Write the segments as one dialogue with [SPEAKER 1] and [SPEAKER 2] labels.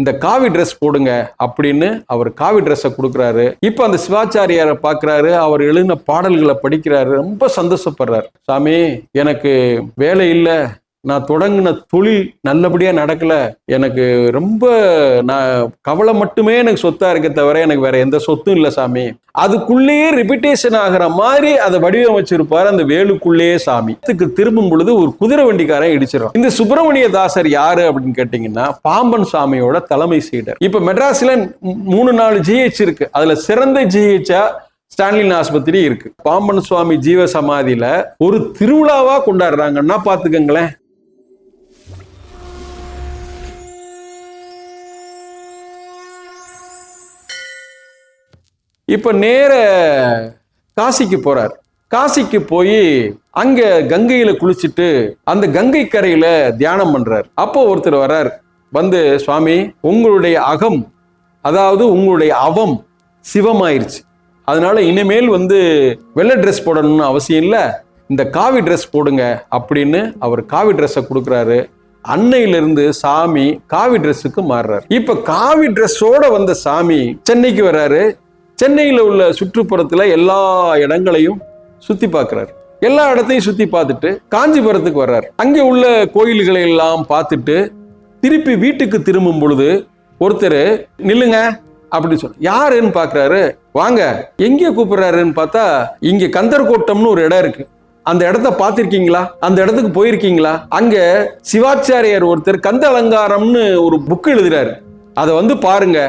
[SPEAKER 1] இந்த காவி ட்ரெஸ் போடுங்க அப்படின்னு அவர் காவி ட்ரெஸ்ஸை கொடுக்குறாரு. இப்போ அந்த சிவாச்சாரியாரை பார்க்குறாரு அவர் எழுதின பாடல்களை படிக்கிறாரு ரொம்ப சந்தோஷப்படுறாரு. சாமி எனக்கு வேலை இல்லை நான் தொடங்கின தொழில் நல்லபடியாக நடக்கலை. எனக்கு ரொம்ப நான் கவலை மட்டுமே எனக்கு சொத்தாக இருக்க தவிர எனக்கு வேற எந்த சொத்தும் இல்லை சாமி. அதுக்குள்ளேயே ரிப்பிட்டேஷன் ஆகிற மாதிரி அதை வடிவமைச்சிருப்பார் அந்த வேலுக்குள்ளேயே சாமி. இதுக்கு திரும்பும் பொழுது ஒரு குதிரை வண்டிக்காரன் இடிச்சிடும் இந்த சுப்பிரமணிய தாசர் யாரு அப்படின்னு கேட்டீங்கன்னா பாம்பன் சாமியோட தலைமை சீடர். இப்ப மெட்ராஸ்ல மூணு நாலு ஜிஹெச் இருக்கு. அதுல சிறந்த ஜிஹெச்சா ஸ்டான்லின் ஆஸ்பத்திரி இருக்கு. பாம்பன் சுவாமி ஜீவ சமாதியில ஒரு திருவிழாவா கொண்டாடுறாங்கன்னா பாத்துக்கங்களேன். இப்போ நேர காசிக்கு போறார். காசிக்கு போய் அங்க கங்கையில குளிச்சுட்டு அந்த கங்கை கரையில தியானம் பண்றார். அப்போ ஒருத்தர் வர்றார் வந்து சுவாமி உங்களுடைய அகம் அதாவது உங்களுடைய அவம் சிவமாயிருச்சு. அதனால இனிமேல் வந்து வெள்ளை ட்ரெஸ் போடணும்னு அவசியம் இல்லை. இந்த காவி ட்ரெஸ் போடுங்க அப்படின்னு அவர் காவி ட்ரெஸ்ஸை கொடுக்குறாரு. அன்னையிலிருந்து சாமி காவி ட்ரெஸ்ஸுக்கு மாறுறாரு. இப்ப காவி ட்ரெஸ்ஸோட வந்த சாமி சென்னைக்கு வர்றாரு சென்னையில் உள்ள சுற்றுப்புறத்தில் எல்லா இடங்களையும் சுற்றி பார்க்குறாரு எல்லா இடத்தையும் சுற்றி பார்த்துட்டு காஞ்சிபுரத்துக்கு வர்றார். அங்கே உள்ள கோயில்களை எல்லாம் பார்த்துட்டு திருப்பி வீட்டுக்கு திரும்பும் பொழுது ஒருத்தர் நில்லுங்க அப்படின்னு சொல்ல யாருன்னு பார்க்குறாரு வாங்க. எங்கே கூப்பிடுறாருன்னு பார்த்தா இங்கே கந்தர்கோட்டம்னு ஒரு இடம் இருக்கு. அந்த இடத்த பார்த்துருக்கீங்களா? அந்த இடத்துக்கு போயிருக்கீங்களா? அங்க சிவாச்சாரியார் ஒருத்தர் கந்த அலங்காரம்னு ஒரு புக் எழுதுறாரு. அதை வந்து பாருங்க.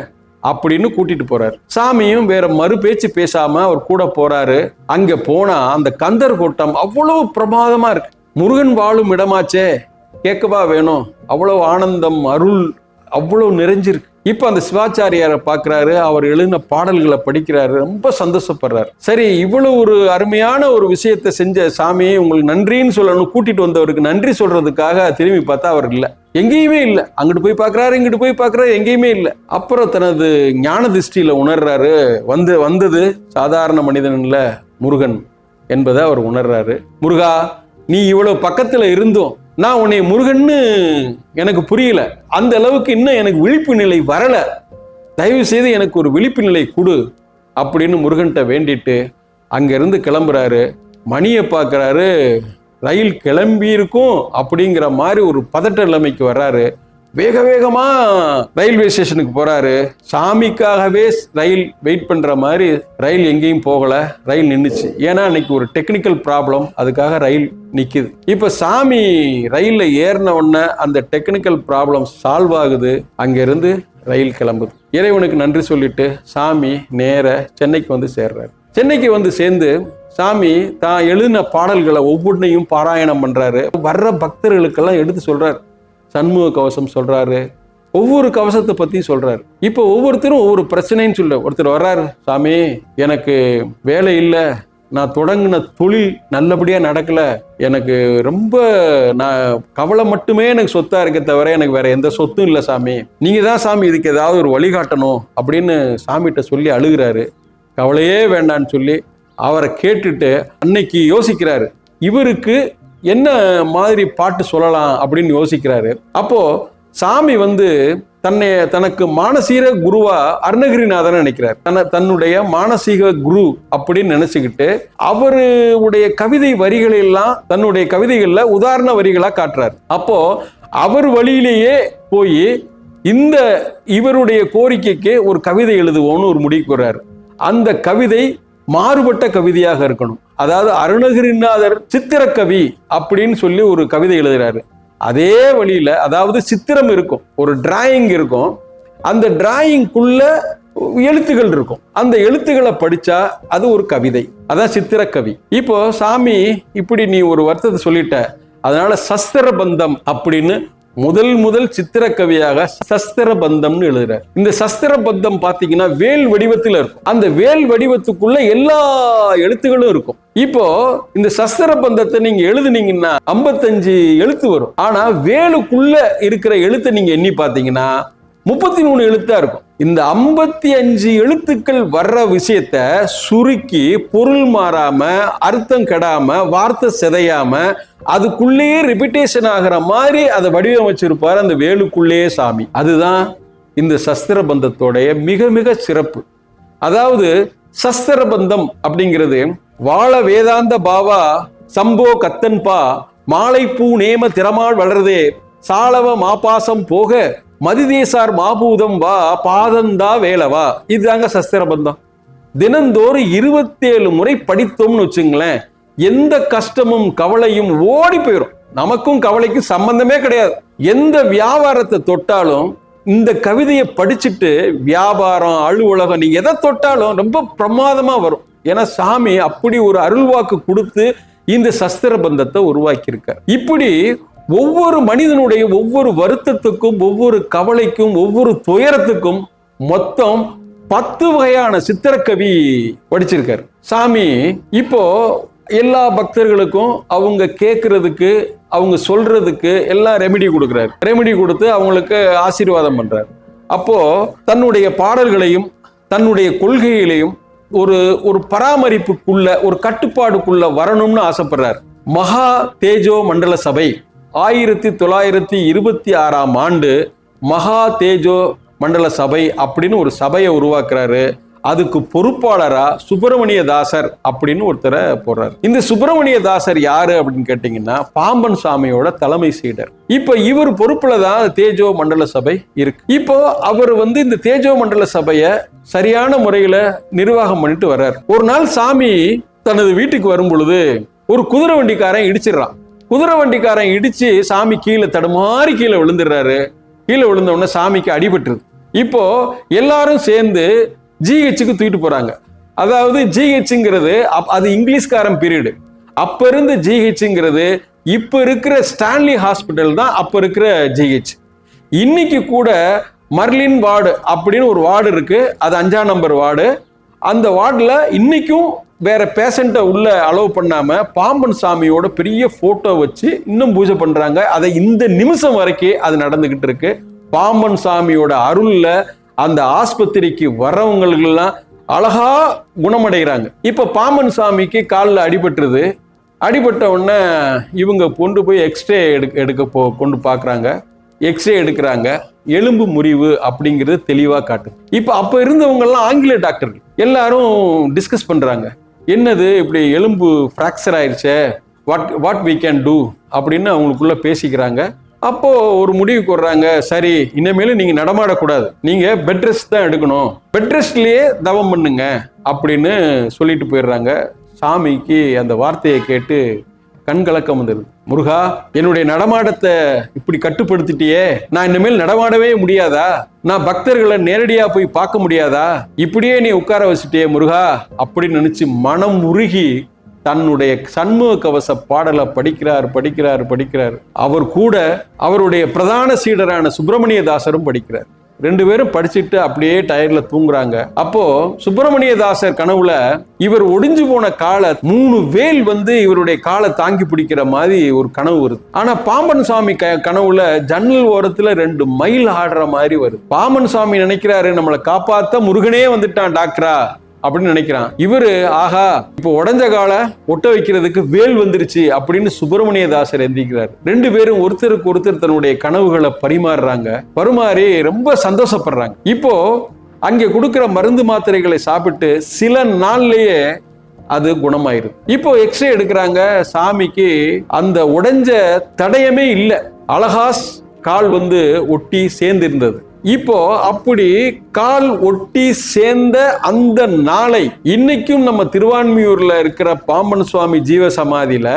[SPEAKER 1] அப்படின்னு கூட்டிட்டு போறாரு. சாமியும் வேற மறு பேச்சு பேசாம அவர் கூட போறாரு. அங்க போனா அந்த கந்தர் கோட்டம் அவ்வளவு பிரமாதமா இருக்கு. முருகன் வாழும் இடமாச்சே. கேட்கவா வேணும். அவ்வளவு ஆனந்தம் அருள் அவ்வளவு நிறைஞ்சிருக்கு. இப்போ அந்த சிவாச்சாரியாரை பார்க்குறாரு அவர் எழுதின பாடல்களை படிக்கிறாரு ரொம்ப சந்தோஷப்படுறாரு. சரி இவ்வளோ ஒரு அருமையான ஒரு விஷயத்தை செஞ்ச சாமியை உங்களுக்கு நன்றின்னு சொல்லணும் கூட்டிகிட்டு வந்தவருக்கு நன்றி சொல்கிறதுக்காக திரும்பி பார்த்தா அவர் இல்லை. எங்கேயுமே இல்லை. அங்கிட்டு போய் பார்க்கறாரு இங்கிட்டு போய் பார்க்கறாரு எங்கேயுமே இல்லை. அப்புறம் தனது ஞான திருஷ்டியில் உணர்றாரு. வந்து வந்தது சாதாரண மனிதன் இல்லை முருகன் என்பதை அவர் உணர்றாரு. முருகா நீ இவ்வளோ பக்கத்தில் இருந்தும் நான் உன்னை முருகன்னு எனக்கு புரியல. அந்த அளவுக்கு இன்னும் எனக்கு விழிப்பு நிலை வரல. தயவு செய்து எனக்கு ஒரு விழிப்பு நிலை கொடு அப்படின்னு முருகன்கிட்ட வேண்டிட்டு அங்கிருந்து கிளம்புறாரு. மணியை பார்க்குறாரு. ரயில் கிளம்பியிருக்கும் அப்படிங்கிற மாதிரி ஒரு பதட்ட நிலைமைக்கு வர்றாரு. வேக வேகமா ரயில்வே ஸ்டேஷனுக்கு போறாரு. சாமிக்காகவே ரயில் வெயிட் பண்ற மாதிரி ரயில் எங்கேயும் போகல. ரயில் நின்றுச்சு ஏன்னா அன்னைக்கு ஒரு டெக்னிக்கல் ப்ராப்ளம் அதுக்காக ரயில் நிற்கிது இப்போ சாமி ரயிலில் ஏறின உடனே அந்த டெக்னிக்கல் ப்ராப்ளம் சால்வ் ஆகுது. அங்கிருந்து ரயில் கிளம்புது. இறைவனுக்கு நன்றி சொல்லிட்டு சாமி நேர சென்னைக்கு வந்து சேர்றாரு. சென்னைக்கு வந்து சேர்ந்து சாமி தான் எழுதின பாடல்களை ஒவ்வொன்றையும் பாராயணம் பண்றாரு. வர்ற பக்தர்களுக்கெல்லாம் எடுத்து சொல்றாரு. தன்முக கவசம் சொல்கிறாரு ஒவ்வொரு கவசத்தை பற்றியும் சொல்கிறாரு இப்போ ஒவ்வொருத்தரும் ஒவ்வொரு பிரச்சனைன்னு சொல்ல ஒருத்தர் வர்றாரு சாமி எனக்கு வேலை இல்லை. நான் தொடங்கின தொழில் நல்லபடியாக நடக்கலை. எனக்கு ரொம்ப நான் கவலை மட்டுமே எனக்கு சொத்தாக இருக்க தவிர எனக்கு வேற எந்த சொத்தும் இல்லை சாமி. நீங்கள் தான் சாமி இதுக்கு ஏதாவது ஒரு வழிகாட்டணும் அப்படின்னு சாமிகிட்ட சொல்லி அழுகிறாரு. கவலையே வேண்டான்னு சொல்லி அவரை கேட்டுட்டு அன்னைக்கு யோசிக்கிறாரு. இவருக்கு என்ன மாதிரி பாட்டு சொல்லலாம் அப்படின்னு யோசிக்கிறாரு. அப்போ சாமி வந்து தன்னை தனக்கு மானசீக குருவா அருணகிரிநாதன் நினைக்கிறார். தன்னை தன்னுடைய மானசீக குரு அப்படின்னு நினைச்சுக்கிட்டு அவருடைய கவிதை வரிகளை எல்லாம் தன்னுடைய கவிதைகள்ல உதாரண வரிகளா காட்டுறார். அப்போ அவர் வழியிலேயே போய் இந்த இவருடைய கோரிக்கைக்கு ஒரு கவிதை எழுதுவோம்னு ஒரு முடிவுக்கு வர்றாரு. அந்த கவிதை மாறுபட்ட கவிதையாக இருக்கணும். அதாவது அருணகிரிநாதர் சித்திரக்கவி அப்படின்னு சொல்லி ஒரு கவிதை எழுதுறாரு. அதே வழியில அதாவது சித்திரம் இருக்கும் ஒரு டிராயிங் இருக்கும். அந்த டிராயிங்குள்ள எழுத்துகள் இருக்கும். அந்த எழுத்துக்களை படிச்சா அது ஒரு கவிதை. அதான் சித்திரக்கவி. இப்போ சாமி இப்படி நீ ஒரு வருத்தத்தை சொல்லிட்ட. அதனால சஸ்திர பந்தம் அப்படின்னு முதல் முதல் சித்திரக்கவியாக சஸ்திர பந்தம்னு எழுதுறார். இந்த சஸ்திர பந்தம் பாத்தீங்கன்னா வேல் வடிவத்தில் இருக்கும். அந்த வேல் வடிவத்துக்குள்ள எல்லா எழுத்துகளும் இருக்கும். இப்போ இந்த சஸ்திர பந்தத்தை நீங்க எழுதுனீங்கன்னா ஐம்பத்தஞ்சு எழுத்து வரும். ஆனா வேலுக்குள்ள இருக்கிற எழுத்தை நீங்க எண்ணி பாத்தீங்கன்னா முப்பத்தி மூணு எழுத்தா இருக்கும். இந்த ஐம்பத்தி அஞ்சு எழுத்துக்கள் வர்ற விஷயத்த சுருக்கி பொருள் மாறாம அர்த்தம் கெடாம வார்த்தை சிதையாம அதுக்குள்ளேயே ரிப்பிட்டேஷன் ஆகிற மாதிரி அதை வடிவமைச்சிருப்பார் அந்த வேலுக்குள்ளேயே சாமி. அதுதான் இந்த சஸ்திர பந்தத்தோடைய மிக மிக சிறப்பு. அதாவது சஸ்திர பந்தம் அப்படிங்கிறது வாழ வேதாந்த பாவா சம்போ கத்தன்பா மாலைப்பூ நேம திறமாள் வளர்தே சாளவ மாபாசம் போக மதிதேசார் மாபூதம் வா பாதந்தா வேலவா இதுதாங்க சஸ்திர பந்தம். தினந்தோறும் இருபத்தேழு முறை படித்தோம்னு வச்சுங்களேன் எந்த கஷ்டமும் கவலையும் ஓடி போயிடும் நமக்கும் கவலைக்கும் சம்பந்தமே கிடையாது. எந்த வியாபாரத்தை தொட்டாலும் இந்த கவிதையை படிச்சுட்டு வியாபாரம் அலுவலகம் நீங்க எதை தொட்டாலும் ரொம்ப பிரமாதமா வரும். ஏன்னா சாமி அப்படி ஒரு அருள்வாக்கு கொடுத்து இந்த சஸ்திர பந்தத்தை உருவாக்கியிருக்கார். இப்படி ஒவ்வொரு மனிதனுடைய ஒவ்வொரு வருத்தத்துக்கும் ஒவ்வொரு கவலைக்கும் ஒவ்வொரு துயரத்துக்கும் மொத்தம் பத்து வகையான சித்திரக்கவி படிச்சிருக்காரு. சாமி இப்போ எல்லா பக்தர்களுக்கும் அவங்க கேட்கறதுக்கு அவங்க சொல்றதுக்கு எல்லாம் ரெமெடி கொடுக்குறாரு. ரெமெடி கொடுத்து அவங்களுக்கு ஆசீர்வாதம் பண்றாரு. அப்போ தன்னுடைய பாடல்களையும் தன்னுடைய கொள்கைகளையும் ஒரு ஒரு பராமரிப்புக்குள்ள ஒரு கட்டுப்பாடுக்குள்ள வரணும்னு ஆசைப்படுறார். மகா தேஜோ மண்டல சபை. ஆயிரத்தி தொள்ளாயிரத்தி இருபத்தி ஆறாம் ஆண்டு மகா தேஜோ மண்டல சபை அப்படின்னு ஒரு சபையை உருவாக்குறாரு. அதுக்கு பொறுப்பாளரா சுப்பிரமணிய தாசர் அப்படின்னு ஒருத்தரை போடுறாரு. இந்த சுப்பிரமணிய தாசர் யாரு அப்படின்னு கேட்டீங்கன்னா பாம்பன் சாமியோட தலைமை சீடர். இப்ப இவர் பொறுப்புல தான் தேஜோ மண்டல சபை இருக்கு. இப்போ அவர் வந்து இந்த தேஜோ மண்டல சபையை சரியான முறையில நிர்வாகம் பண்ணிட்டு வர்றார். ஒரு நாள் சாமி தனது வீட்டுக்கு வரும் பொழுது ஒரு குதிரை வண்டிக்காரன் இடிச்சிடுறான். குதிரை வண்டிக்காரன் இடிச்சு சாமி கீழே தடுமாறி கீழே விழுந்துடுறாரு. கீழே விழுந்த உடனே சாமிக்கு அடிபட்டுருது. இப்போ எல்லாரும் சேர்ந்து ஜிஹெச்சுக்கு தூக்கிட்டு போறாங்க. அதாவது ஜிஹெச்ங்கிறது அது இங்கிலீஷ்காரன் பீரியடு. அப்ப இருந்த ஜிஹெச்ங்கிறது இப்ப இருக்கிற ஸ்டான்லி ஹாஸ்பிட்டல் தான் அப்ப இருக்கிற ஜிஹெச் இன்னைக்கு கூட மர்லின் வார்டு அப்படின்னு ஒரு வார்டு இருக்கு. அது அஞ்சாம் நம்பர் வார்டு. அந்த வார்டில் இன்னைக்கும் வேற பேஷண்ட்டை உள்ள அலோவ் பண்ணாம பாம்பன் சாமியோட பெரிய போட்டோ வச்சு இன்னும் பூஜை பண்றாங்க. அதை இந்த நிமிஷம் வரைக்கும் அது நடந்துகிட்டு இருக்கு. பாம்பன் சாமியோட அருள்ல அந்த ஆஸ்பத்திரிக்கு வரவங்களுக்கெல்லாம் அழகா குணமடைகிறாங்க. இப்ப பாம்பன் சாமிக்கு காலில் அடிபட்டுருது. அடிபட்ட உடனே இவங்க கொண்டு போய் எக்ஸ்ரே எடுக்க எடுக்க போ கொண்டு பார்க்குறாங்க எக்ஸ்ரே எடுக்கிறாங்க. எலும்பு முறிவு அப்படிங்கிறது தெளிவாக காட்டுது. இப்போ அப்போ இருந்தவங்கெல்லாம் ஆங்கில டாக்டர்கள். எல்லாரும் டிஸ்கஸ் பண்ணுறாங்க என்னது இப்படி எலும்பு ஃப்ராக்சர் ஆயிடுச்சே what what we can do அப்படின்னு அவங்களுக்குள்ள பேசிக்கிறாங்க. அப்போது ஒரு முடிவுக்கு வர்றாங்க. சரி இனிமேலும் நீங்கள் நடமாடக்கூடாது. நீங்கள் பெட் ரெஸ்ட் தான் எடுக்கணும். பெட் ரெஸ்ட்லேயே தவம் பண்ணுங்க. அப்படின்னு சொல்லிட்டு போயிடுறாங்க. சாமிக்கு அந்த வார்த்தையை கேட்டு கண்கலக்கம் வந்தது. முருகா என்னுடைய நடமாட்டத்தை இப்படி கட்டுப்படுத்திட்டியே? நான் இனிமேல் நடமாடவே முடியாதா? நான் பக்தர்களை நேரடியா போய் பார்க்க முடியாதா? இப்படியே நீ உட்கார வச்சுட்டியே முருகா அப்படின்னு நினைச்சு மனம் உருகி தன்னுடைய சண்முக கவச பாடலை படிக்கிறார் படிக்கிறார் படிக்கிறார். அவர் கூட அவருடைய பிரதான சீடரான சுப்பிரமணிய தாசரும் படிக்கிறார். ரெண்டு பேரும் படிச்சுட்டு அப்படியே டயர்ல தூங்குறாங்க. அப்போ சுப்பிரமணிய தாசர் கனவுல இவர் ஒடிஞ்சு போன காலை மூணு வேல் வந்து இவருடைய காலை தாங்கி பிடிக்கிற மாதிரி ஒரு கனவு வருது. ஆனா பாம்பன் சாமி க- கனவுல ஜன்னல் ஓரத்துல ரெண்டு மயில் ஆடுற மாதிரி வருது. பாம்பன் சாமி நினைக்கிறாரு நம்மளை காப்பாத்த முருகனே வந்துட்டான் டாக்டரா. அப்படின்னு நினைக்கிறான். இவரு ஆஹா இப்போ உடஞ்ச காலை ஒட்ட வைக்கிறதுக்கு வேல் வந்துருச்சு அப்படின்னு சுப்பிரமணிய தாசர் எந்திக்கிறார் ரெண்டு பேரும் ஒருத்தருக்கு ஒருத்தர் தன்னுடைய கனவுகளை பரிமாறுறாங்க. பரிமாறி ரொம்ப சந்தோஷப்படுறாங்க. இப்போ அங்கே கொடுக்குற மருந்து மாத்திரைகளை சாப்பிட்டு சில நாள்லயே அது குணமாயிருது இப்போ எக்ஸ்ரே எடுக்கிறாங்க சாமிக்கு அந்த உடைஞ்ச தடயமே இல்லை. அழகாஸ் கால் வந்து ஒட்டி சேர்ந்து இருந்தது இப்போ அப்படி கால் ஒட்டி சேர்ந்த அந்த நாளை இன்னைக்கும் நம்ம திருவான்மியூர்ல இருக்கிற பாம்பன் சுவாமி ஜீவ சமாதியில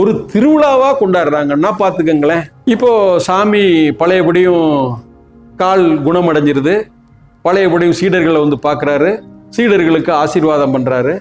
[SPEAKER 1] ஒரு திருவிழாவா கொண்டாடுறாங்கன்னா பாத்துக்கங்களேன் இப்போ சாமி பழையபடியும் கால் குணமடைஞ்சிருது. பழையபடியும் சீடர்களை வந்து பார்க்குறாரு. சீடர்களுக்கு ஆசீர்வாதம் பண்ணுறாரு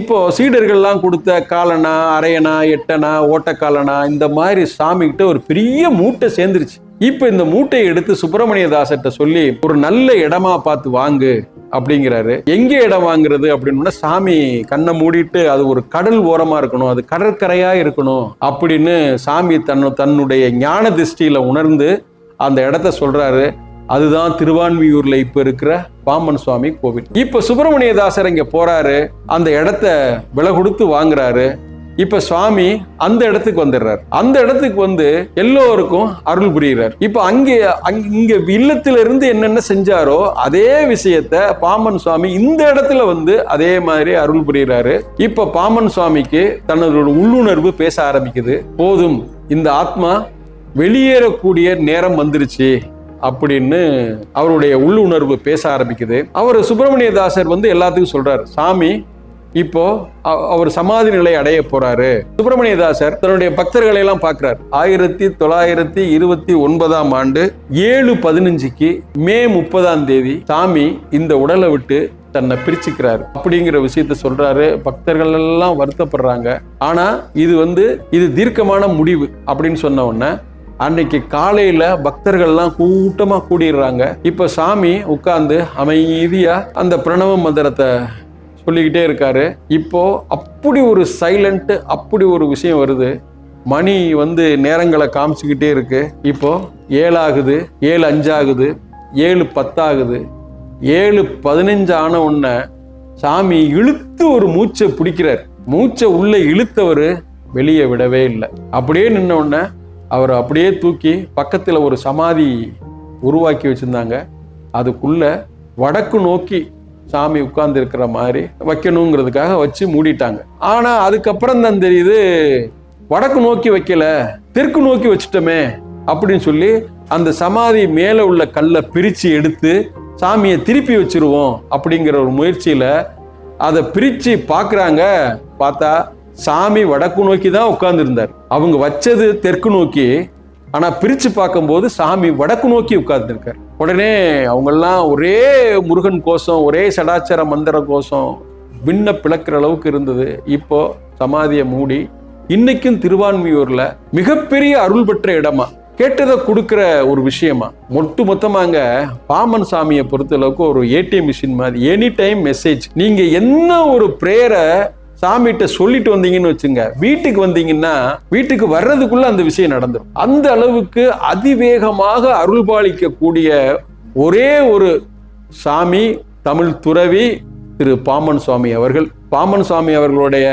[SPEAKER 1] இப்போ சீடர்கள்லாம் கொடுத்த காலனா அரையனா எட்டனா ஓட்டக்காலனா இந்த மாதிரி சாமிக்கிட்ட ஒரு பெரிய மூட்டை சேர்ந்துருச்சு. இப்போ இந்த மூட்டையை எடுத்து சுப்பிரமணிய தாசர்கிட்ட சொல்லி ஒரு நல்ல இடமா பார்த்து வாங்கு அப்படிங்கிறாரு. எங்க இடம் வாங்குறது? அப்படின்னா சாமி கண்ணை மூடிட்டு அது ஒரு கடல் ஓரமா இருக்கணும் அது கடற்கரையா இருக்கணும் அப்படின்னு சாமி தன்னு தன்னுடைய ஞான திருஷ்டியில உணர்ந்து அந்த இடத்த சொல்றாரு. அதுதான் திருவான்மியூர்ல இப்ப இருக்கிற பாம்பன் சுவாமி கோவில். இப்ப சுப்பிரமணிய தாசர் இங்க போறாரு. அந்த இடத்த விலை கொடுத்து வாங்குறாரு. இப்ப சுவாமி அந்த இடத்துக்கு வந்துடுறார். அந்த இடத்துக்கு வந்து எல்லோருக்கும் அருள் புரிகிறார். இப்ப அங்கே இங்க இல்லத்துல இருந்து என்னென்ன செஞ்சாரோ அதே விஷயத்த பாமன் சுவாமி இந்த இடத்துல வந்து அதே மாதிரி அருள் புரிகிறாரு. இப்ப பாமன் சுவாமிக்கு தன்னோட உள்ளுணர்வு பேச ஆரம்பிக்குது. போதும் இந்த ஆத்மா வெளியேறக்கூடிய நேரம் வந்துருச்சு அப்படின்னு அவருடைய உள்ளுணர்வு பேச ஆரம்பிக்குது. அவர் சுப்பிரமணிய தாசர் வந்து எல்லாத்துக்கும் சொல்றாரு. சாமி இப்போ அவர் சமாதி நிலை அடைய போறாரு. சுப்பிரமணிய தாசர் தன்னுடைய பக்தர்களை எல்லாம் பார்க்கிறார். ஆயிரத்தி தொள்ளாயிரத்தி இருபத்தி ஒன்பதாம் ஆண்டு ஏழு பதினஞ்சுக்கு மே முப்பதாம் தேதி சாமி இந்த உடலை விட்டு தன்னை பிரிச்சுக்கிறாரு. அப்படிங்கிற விஷயத்த சொல்றாரு. பக்தர்கள் எல்லாம் வருத்தப்படுறாங்க. ஆனா இது வந்து இது தீர்க்கமான முடிவு அப்படின்னு சொன்ன உடனே அன்னைக்கு காலையில பக்தர்கள்லாம் கூட்டமா கூடிடுறாங்க. இப்ப சாமி உட்கார்ந்து அமைதியா அந்த பிரணவ மந்திரத்தை சொல்லிக்கிட்டே இருக்காரு. இப்போ அப்படி ஒரு சைலண்ட் அப்படி ஒரு விஷயம் வருது. மணி வந்து நேரங்களை காமிச்சுக்கிட்டே இருக்கு. இப்போ ஏழாகுது ஏழு அஞ்சாகுது ஏழு பத்தாகுது. ஏழு பதினஞ்சு ஆன உடனே சாமி இழுத்து ஒரு மூச்சை பிடிக்கிறார். மூச்சை உள்ளே இழுத்தவர் வெளியே விடவே இல்லை. அப்படியே நின்ன உடனே அவர் அப்படியே தூக்கி பக்கத்தில் ஒரு சமாதி உருவாக்கி வச்சுருந்தாங்க. அதுக்குள்ளே வடக்கு நோக்கி சாமி உட்கார்ந்து இருக்கிற மாதிரி வைக்கணுங்கிறதுக்காக வச்சு மூடிட்டாங்க. ஆனா அதுக்கப்புறம் தான் தெரியுது வடக்கு நோக்கி வைக்கல தெற்கு நோக்கி வச்சுட்டோமே அப்படின்னு சொல்லி அந்த சமாதி மேல உள்ள கல்லை பிரிச்சு எடுத்து சாமியை திருப்பி வச்சிருவோம் அப்படிங்கிற ஒரு முயற்சியில அதை பிரிச்சு பார்க்குறாங்க. பார்த்தா சாமி வடக்கு நோக்கி தான் உட்கார்ந்துருந்தார். அவங்க வச்சது தெற்கு நோக்கி ஆனா பிரிச்சு பார்க்கும்போது சாமி வடக்கு நோக்கி உட்கார்ந்துருக்கார். உடனே அவங்கெல்லாம் ஒரே முருகன் கோஷம் ஒரே சடாச்சார மந்திர கோஷம் விண்ண பிளக்கிற அளவுக்கு இருந்தது. இப்போ சமாதியை மூடி இன்னைக்கும் திருவான்மியூர்ல மிகப்பெரிய அருள் பெற்ற இடமா கேட்டதை கொடுக்குற ஒரு விஷயமா மொட்டு மொத்தமாங்க பாமன் சாமியை பொறுத்த அளவுக்கு ஒரு ஏடிஎம் மிஷின் மாதிரி எனி டைம் மெசேஜ் நீங்க என்ன ஒரு பிரேயரை சாமிகிட்ட சொல்லிட்டு வந்தீங்கன்னு வச்சுங்க வீட்டுக்கு வந்தீங்கன்னா வீட்டுக்கு வர்றதுக்குள்ள அந்த விஷயம் நடந்துடும் அந்த அளவுக்கு அதிவேகமாக அருள்பாலிக்கக்கூடிய ஒரே ஒரு சாமி தமிழ் துறவி திரு பாமன் சுவாமி அவர்கள். பாமன் சுவாமி அவர்களுடைய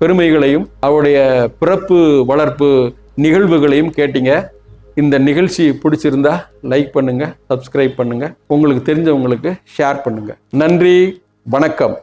[SPEAKER 1] பெருமைகளையும் அவருடைய பிறப்பு வளர்ப்பு நிகழ்வுகளையும் கேட்டீங்க. இந்த நிகழ்ச்சி பிடிச்சிருந்தா லைக் பண்ணுங்க சப்ஸ்கிரைப் பண்ணுங்க. உங்களுக்கு தெரிஞ்சவங்களுக்கு ஷேர் பண்ணுங்க. நன்றி வணக்கம்.